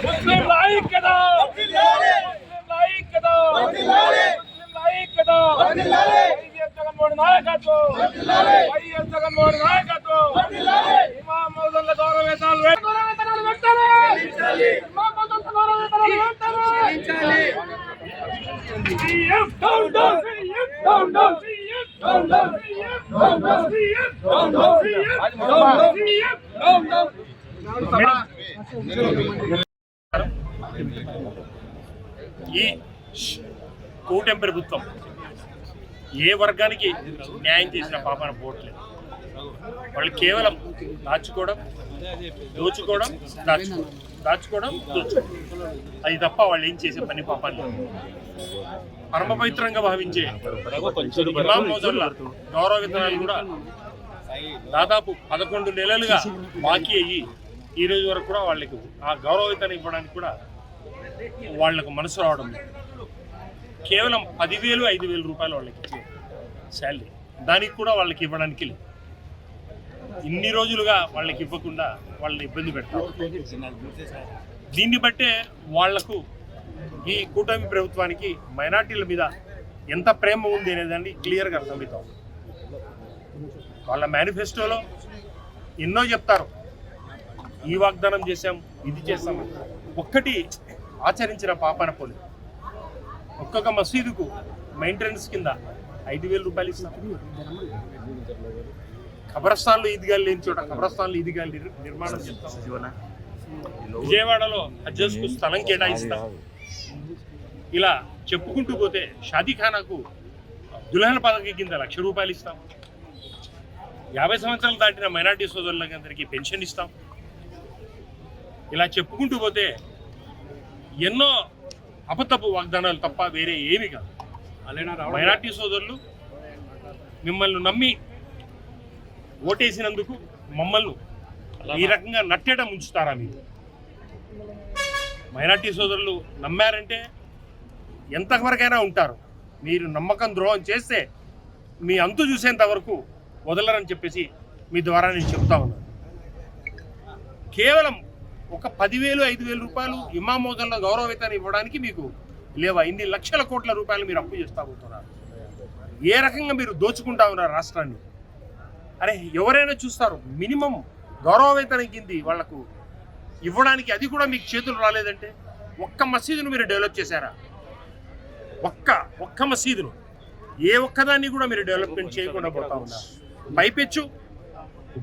मुस्लिम like कदम मुस्लिम like कदम मुस्लिम लाइक कदम ये जगनमोहन नायक तो ये जगनमोहन नायक तो इमाम मौदन गौरव वेतन वेतन इमाम मौदन गौरव वेतन वेतन CM down down CM down down CM down down CM down down CM down down CM down down CM ఈ కూటమి ప్రభుత్వం ఏ వర్గానికి న్యాయం చేసిన పాపన పోవట్లేదు. వాళ్ళు కేవలం దాచుకోవడం దోచుకోవడం దాచుకోవడం దాచుకోవడం దోచుకోవడం. అది తప్ప వాళ్ళు ఏం చేసే పని పాపాలు పరమ పవిత్రంగా భావించే ఇమాం మోజర్ల గౌరవ విధానాలు కూడా దాదాపు పదకొండు నెలలుగా బాకీ అయ్యి ఈ రోజు వరకు కూడా వాళ్ళకి ఆ గౌరవ ఇవ్వడానికి కూడా వాళ్ళకు మనసు రావడం కేవలం పదివేలు ఐదు వేల రూపాయలు వాళ్ళకి ఇచ్చే శాలరీ. దానికి కూడా వాళ్ళకి ఇవ్వడానికి లేదు. ఇన్ని రోజులుగా వాళ్ళకి ఇవ్వకుండా వాళ్ళని ఇబ్బంది పెట్టారు దీన్ని బట్టే వాళ్ళకు ఈ కూటమి ప్రభుత్వానికి మైనార్టీల మీద ఎంత ప్రేమ ఉంది అనేదాన్ని క్లియర్గా అర్థమవుతాం వాళ్ళ మేనిఫెస్టోలో ఎన్నో చెప్తారు. ఈ వాగ్దానం చేశాం ఇది చేశాం ఒక్కటి ఆచరించిన పాపన పోలి. ఒక్కొక్క మసీదుకు మెయింటెనెన్స్ కింద ఐదు వేల రూపాయలు ఇస్తాం. ఖబరస్థాన్లో ఈద్గాలు లేని చోట ఖబరస్థాన్లో ఈద్గాలు నిర్మాణం చేస్తాం. విజయవాడలో హజ్జస్కు స్థలం కేటాయిస్తాం. ఇలా చెప్పుకుంటూ పోతే షాదీఖానాకు దుల్హన్ పథకం కింద లక్ష రూపాయలు ఇస్తాం. యాభై సంవత్సరాలు దాటిన మైనార్టీ సోదరులకి అందరికీ పెన్షన్ ఇస్తాం. ఇలా చెప్పుకుంటూ పోతే ఎన్నో అబద్ధపు వాగ్దానాలు తప్ప వేరే ఏమి కాదు. మైనార్టీ సోదరులు మిమ్మల్ని నమ్మి ఓటేసినందుకు మమ్మల్ని ఈ రకంగా నట్టేట ముంచుతారా మీరు? మైనార్టీ సోదరులు నమ్మారంటే ఎంతవరకైనా ఉంటారు. మీరు నమ్మకం ద్రోహం చేస్తే మీ అంతు చూసేంత వరకు వదలరని చెప్పేసి మీ ద్వారా నేను చెప్తా ఉన్నాను కేవలం ఒక పదివేలు ఐదు వేల రూపాయలు ఇమామోదంలో మోజన్లో గౌరవ వేతనం ఇవ్వడానికి మీకు లేవా? ఇన్ని లక్షల కోట్ల రూపాయలు మీరు అప్పు చేస్తా పోతున్నారు? ఏ రకంగా మీరు దోచుకుంటా ఉన్నారు రాష్ట్రాన్ని? అరే ఎవరైనా చూస్తారు మినిమం గౌరవ వేతనం కింది వాళ్ళకు ఇవ్వడానికి అది కూడా మీకు చేతులు రాలేదంటే ఒక్క మసీదును మీరు డెవలప్ చేశారా? ఒక్క ఒక్క మసీదును ఏ ఒక్కదాన్ని కూడా మీరు డెవలప్మెంట్ చేయకుండా పోతా ఉన్నారు. పైపెచ్చు.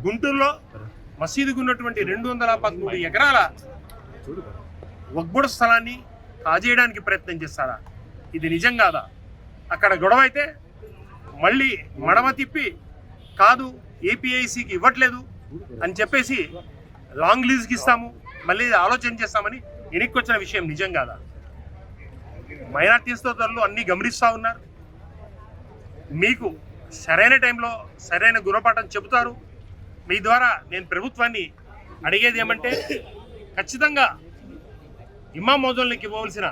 గుంటూరులో మసీదుకు ఉన్నటువంటి రెండు వందల పదమూడు ఎకరాల వగ్బుడ స్థలాన్ని కాజేయడానికి ప్రయత్నం చేస్తారా? ఇది నిజం కాదా? అక్కడ గొడవ అయితే మళ్ళీ మడమ తిప్పి కాదు ఏపీఐసికి ఇవ్వట్లేదు అని చెప్పేసి లాంగ్ లీజ్కి ఇస్తాము మళ్ళీ ఆలోచన చేస్తామని వెనక్కి వచ్చిన విషయం నిజం కాదా? మైనార్టీ సోదరులు అన్నీ గమనిస్తూ ఉన్నారు. మీకు సరైన టైంలో సరైన గుణపాఠం చెబుతారు. మీ ద్వారా నేను ప్రభుత్వాన్ని అడిగేది ఏమంటే ఖచ్చితంగా ఇమ్మా మోజోన్లకి ఇవ్వవలసిన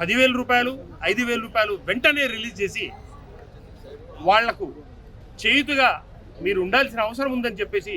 పదివేల రూపాయలు ఐదు వేల రూపాయలు వెంటనే రిలీజ్ చేసి వాళ్ళకు చేయుతుగా మీరు ఉండాల్సిన అవసరం ఉందని చెప్పేసి